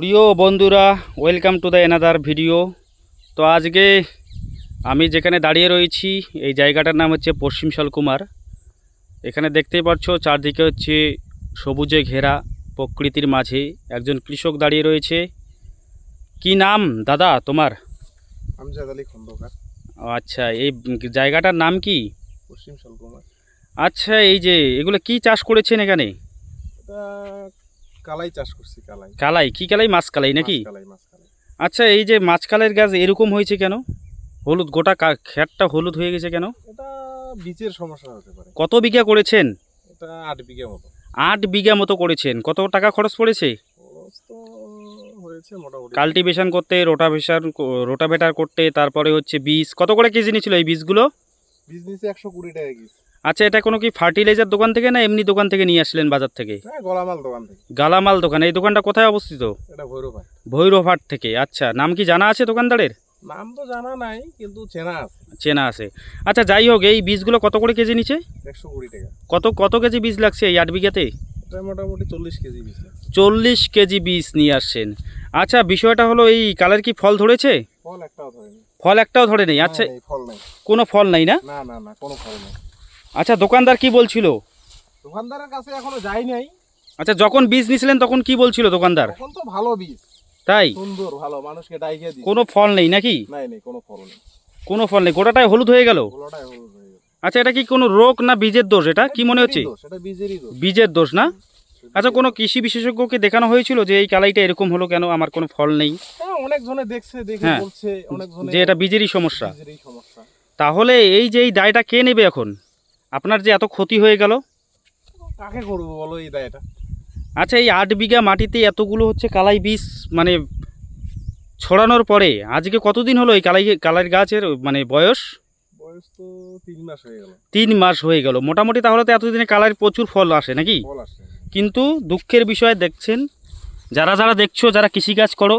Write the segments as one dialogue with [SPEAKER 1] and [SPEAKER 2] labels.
[SPEAKER 1] প্রিয় বন্ধুরা welcome to the another video তো আজকে আমি যেখানে দাঁড়িয়ে রয়েছি এই জায়গাটার নাম হচ্ছে পশ্চিম শালকুমার। এখানে দেখতেই পাচ্ছ চারদিকে হচ্ছে সবুজে ঘেরা প্রকৃতির মাঝে একজন কৃষক দাঁড়িয়ে রয়েছে। কি নাম দাদা তোমার?
[SPEAKER 2] আমজাদ আলী খন্দকার।
[SPEAKER 1] ও আচ্ছা এই জায়গাটার নাম কি?
[SPEAKER 2] পশ্চিম শালকুমার।
[SPEAKER 1] আচ্ছা এই যে এগুলো কি চাষ করেছেন এখানে?
[SPEAKER 2] কালাই চাষ করছি কালাই।
[SPEAKER 1] কালাই? কি কালাই? মাছ কালাই নাকি?
[SPEAKER 2] কালাই মাছ কালাই।
[SPEAKER 1] আচ্ছা এই যে মাছকালের গাছ এরকম হয়েছে কেন? হলুদ গোটা খেরটা হলুদ হয়ে গেছে কেন?
[SPEAKER 2] এটা বীজের সমস্যা হতে পারে।
[SPEAKER 1] কত বিঘা করেছেন?
[SPEAKER 2] এটা আট বিঘা মতো।
[SPEAKER 1] আট বিঘা মতো করেছেন। কত টাকা খরচ পড়েছে? কাল্টিভেশন করতে রোটাভেশন রোটাভেটার করতে তারপরে হচ্ছে বীজ। কত করে কেজি নিয়েছিল এই বীজগুলো?
[SPEAKER 2] বীজ নিচে একশো কুড়ি টাকা গিয়েছে
[SPEAKER 1] আচ্ছা এটা কোনো কি ফার্টিলাইজার দোকান থেকে না এমনি দোকান থেকে নিয়ে আসলেন বাজার থেকে?
[SPEAKER 2] হ্যাঁ গলামাল দোকান থেকে।
[SPEAKER 1] গালামাল দোকান এই দোকানটা কোথায় অবস্থিত?
[SPEAKER 2] এটা ভৈরবহাট।
[SPEAKER 1] ভৈরবহাট থেকে আচ্ছা নাম কি জানা আছে দোকানদারের?
[SPEAKER 2] নাম তো জানা নাই কিন্তু চেনা আছে।
[SPEAKER 1] চেনা আছে। আচ্ছা যাই হোক এই বীজগুলো কত করে কেজি নিচ্ছে
[SPEAKER 2] একশো কুড়ি টাকা।
[SPEAKER 1] কত কত কেজি বীজ লাগছে এই আট বিঘাতে?
[SPEAKER 2] মোটামুটি চল্লিশ কেজি বীজ
[SPEAKER 1] চল্লিশ কেজি বীজ নিয়ে আসছেন। আচ্ছা বিষয়টা হলো এই কালার কি ফল ধরেছে?
[SPEAKER 2] ফল একটাও ধরেনি।
[SPEAKER 1] ফল একটাও ধরে নেই আচ্ছা
[SPEAKER 2] ফল নাই।
[SPEAKER 1] কোনো ফল নাই না?
[SPEAKER 2] না না না কোনো ফল নেই।
[SPEAKER 1] আচ্ছা দোকানদার কি বলছিল?
[SPEAKER 2] দোকানদারের কাছে এখনও যাই নাই।
[SPEAKER 1] আচ্ছা যখন বীজ নিছিলেন তখন কি বলছিল দোকানদার?
[SPEAKER 2] তখন তো ভালো বীজ।
[SPEAKER 1] তাই?
[SPEAKER 2] সুন্দর ভালো মানুষকে ডাইকে দিই
[SPEAKER 1] কোনো ফল নেই নাকি?
[SPEAKER 2] নাই নেই কোনো ফল নেই।
[SPEAKER 1] কোনো ফল নেই গোটাটাই হলুদ হয়ে গেল?
[SPEAKER 2] গোলাটাই হলুদ হয়ে গেল।
[SPEAKER 1] আচ্ছা এটা কি কোনো রোগ না বীজের দোষ? এটা কি মনে হচ্ছে?
[SPEAKER 2] দোষ, এটা বীজেরই দোষ।
[SPEAKER 1] বীজের দোষ না? আচ্ছা কোনো কৃষি বিশেষজ্ঞকে দেখানো হয়েছিল যে এই কালাইটা এরকম হলো কেন আমার কোনো ফল নেই?
[SPEAKER 2] হ্যাঁ অনেক জনে দেখছে দেখে
[SPEAKER 1] হ্যাঁ।
[SPEAKER 2] বলছে অনেক জনে
[SPEAKER 1] যে এটা বীজেরই সমস্যা।
[SPEAKER 2] বীজেরই সমস্যা।
[SPEAKER 1] তাহলে এই যে এই দায়টা কে নেবে এখন? আপনার যে এত ক্ষতি হয়ে গেল?
[SPEAKER 2] কাকে করব বলো এই দায়টা?
[SPEAKER 1] আচ্ছা এই আট বিঘা মাটিতে এতগুলো হচ্ছে কালাই বীজ মানে ছড়ানোর পরে আজকে কতদিন হলো এই কালাই কালাই গাছের মানে বয়স?
[SPEAKER 2] বয়স তো তিন মাস হয়ে গেল।
[SPEAKER 1] তিন মাস হয়ে গেল। মোটামুটি তাহলে তো এতদিনে কালার প্রচুর ফল আসে নাকি? কিন্তু দুঃখের বিষয় দেখছেন যারা যারা দেখছ যারা কৃষিকাজ করো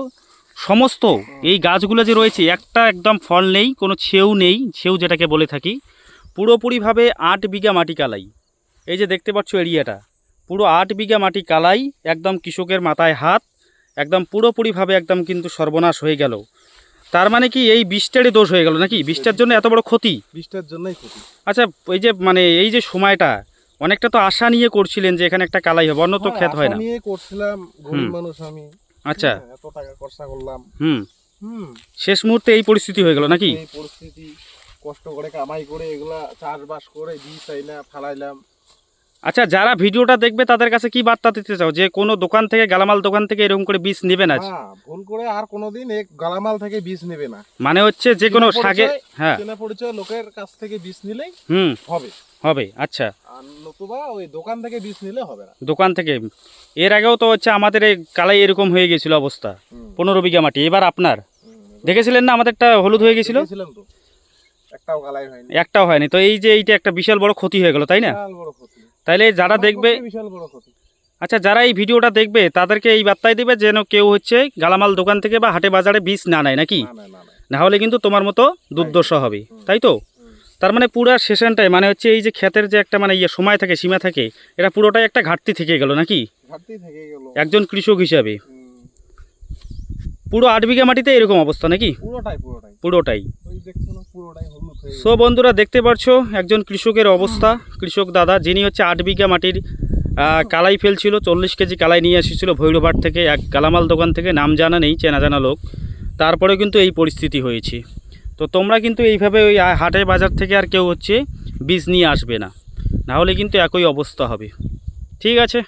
[SPEAKER 1] সমস্ত এই গাছগুলো যে রয়েছে একটা একদম ফল নেই কোনো ছেউ নেই ছেউ যেটাকে বলে থাকি। পুরোপুরিভাবে আট বিঘা মাটি কালাই। এই যে দেখতে পাচ্ছ এরিয়াটা পুরো আট বিঘা মাটি কালাই একদম কৃষকের মাথায় হাত একদম পুরোপুরিভাবে একদম কিন্তু সর্বনাশ হয়ে গেল। তার মানে কি এই বৃষ্টিরই দোষ হয়ে গেল নাকি? বৃষ্টির জন্য এত বড় ক্ষতি?
[SPEAKER 2] বৃষ্টির জন্যই ক্ষতি।
[SPEAKER 1] আচ্ছা এই যে মানে এই যে সময়টা অনেকটা তো আশা নিয়ে করছিলেন যে এখানে একটা কালাই হবে অন্য তো
[SPEAKER 2] হ্যাঁ,
[SPEAKER 1] ক্ষেত হয় না।
[SPEAKER 2] নিয়ে করছিলাম গরিব মানুষ আমি।
[SPEAKER 1] আচ্ছা।
[SPEAKER 2] হ্যাঁ, এত টাকা খরচা করলাম।
[SPEAKER 1] হুম।
[SPEAKER 2] হুম।
[SPEAKER 1] শেষ মুহূর্তে এই পরিস্থিতি হয়ে গেল নাকি?
[SPEAKER 2] এই পরিস্থিতি কষ্ট করে কামাই করে এগুলা চাষবাস করে বীজ চাইলাম ফালাইলাম।
[SPEAKER 1] আচ্ছা যারা ভিডিওটা দেখবে তাদের কাছে কি বার্তা দিতে চাও? যে কোনো দোকান থেকে গালামাল দোকান থেকে এরকম করে বীজ নেবে না
[SPEAKER 2] ভুল করে আর কোনোদিন এক গালামাল থেকে বীজ নেবে না।
[SPEAKER 1] মানে হচ্ছে যে কোনো শাকে হ্যাঁ।
[SPEAKER 2] চেনা পরিচয় লোকের কাছ থেকে বীজ নিলেই
[SPEAKER 1] হুম।
[SPEAKER 2] হবে।
[SPEAKER 1] হবে আচ্ছা।
[SPEAKER 2] নতুবা ওই দোকান থেকে বীজ নিলে হবে না।
[SPEAKER 1] দোকান থেকে। এর আগেও তো হচ্ছে আমাদের এই কালাই এরকম হয়ে গেছিল অবস্থা। পনেরো বিঘা মাটি এবার আপনার? দেখেছিলেন না আমাদেরটা হলুদ হয়ে গেছিল?
[SPEAKER 2] তো। একটাও গালাই হয়নি।
[SPEAKER 1] একটাও হয়নি। তো এই যে এইটা একটা বিশাল বড় ক্ষতি হয়ে গেল তাই না?
[SPEAKER 2] বিশাল বড় ক্ষতি।
[SPEAKER 1] তাইলে যারা দেখবে
[SPEAKER 2] বিশাল বড় ক্ষতি।
[SPEAKER 1] আচ্ছা যারা এই ভিডিওটা দেখবে তাদেরকে এই বার্তাই দেবে যেন কেউ হচ্ছে গালামাল দোকান থেকে বা হাটে বাজারে বীজ না নেয় নাকি?
[SPEAKER 2] না
[SPEAKER 1] হলে কিন্তু তোমার মতো দুর্দশা হবে তাই তো? তার মানে পুরো সেশনটাই মানে হচ্ছে এই যে ক্ষেতের যে একটা মানে ইয়ে সময় থাকে সীমা থাকে এটা পুরোটাই একটা ঘাটতি থেকে গেল নাকি? একজন কৃষক হিসাবে। পুরো আট বিঘা মাটিতে এরকম অবস্থা নাকি?
[SPEAKER 2] পুরোটাই পুরোটাই।
[SPEAKER 1] পুরোটাই
[SPEAKER 2] ওই দেখছ না পুরোটাই হলুদ হয়ে
[SPEAKER 1] সো বন্ধুরা দেখতে পাচ্ছ একজন কৃষকের অবস্থা। কৃষক দাদা, যিনি হচ্ছে আট বিঘা মাটির কালাই ফেলছিল, চল্লিশ কেজি কালাই নিয়ে এসেছিল ভৈরবহাট থেকে, এক গালামাল দোকান থেকে, নাম জানা নেই, চেনা জানা লোক। তারপরে কিন্তু এই পরিস্থিতি হয়েছে। তো তোমরা কিন্তু এইভাবে ওই হাটে বাজার থেকে আর কেউ হচ্ছে বীজ নিয়ে আসবে না। নাহলে কিন্তু একই অবস্থা হবে। ঠিক আছে?